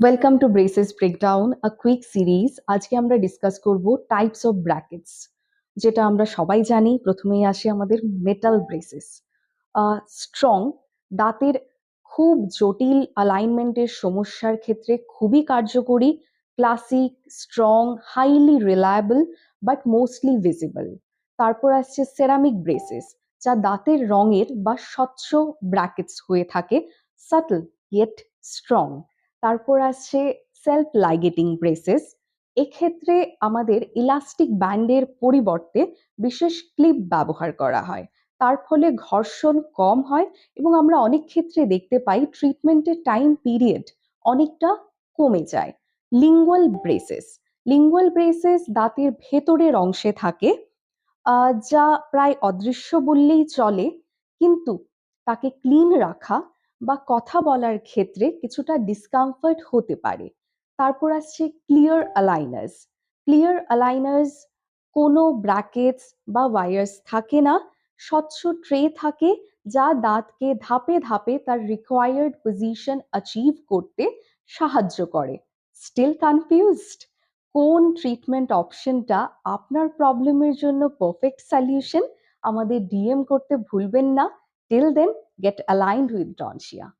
Welcome to braces breakdown a quick series আজকে আমরা discuss করব টাইপস অফ ব্র্যাকেটস যেটা আমরা সবাই জানি। প্রথমেই আসে আমাদের মেটাল ব্রেসেস স্ট্রং দাঁতের খুব জটিল অ্যালাইনমেন্টের সমস্যার ক্ষেত্রে খুবই কার্যকরী classic strong highly reliable but mostly visible তারপর আসছে সেরামিক ব্রেসেস যা দাঁতের রঙের বা স্বচ্ছ ব্র্যাকেটস হয়ে থাকে সাটল ইয়েট স্ট্রং তারপর আসছে সেলফ লাইগেটিং ব্রেসেস এক্ষেত্রে আমাদের ইলাস্টিক ব্যান্ডের পরিবর্তে বিশেষ ক্লিপ ব্যবহার করা হয়। তার ফলে ঘর্ষণ কম হয় এবং আমরা অনেক ক্ষেত্রে দেখতে পাই ট্রিটমেন্টের টাইম পিরিয়ড অনেকটা কমে যায়। লিঙ্গুয়াল ব্রেসেস লিঙ্গুয়াল ব্রেসেস দাঁতের ভেতরের অংশে থাকে যা প্রায় অদৃশ্য বললেই চলে, কিন্তু তাকে ক্লিন রাখা বা কথা বলার ক্ষেত্রে কিছুটা ডিসকমফর্ট হতে পারে। তারপর আসছে ক্লিয়ার অ্যালাইনার্স ক্লিয়ার অ্যালাইনার্স কোনো ব্র্যাকেটস বা ওয়ায়ার্স থাকে না। স্বচ্ছ ট্রে থাকে যা দাঁতকে ধাপে ধাপে তার রিকোয়ার্ড পজিশন অ্যাচিভ করতে সাহায্য করে। স্টিল কনফিউজড কোন ট্রিটমেন্ট অপশনটা আপনার প্রবলেমের জন্য পারফেক্ট সলিউশন আমাদের ডিএম করতে ভুলবেন না। Till then, get aligned with Don Shia.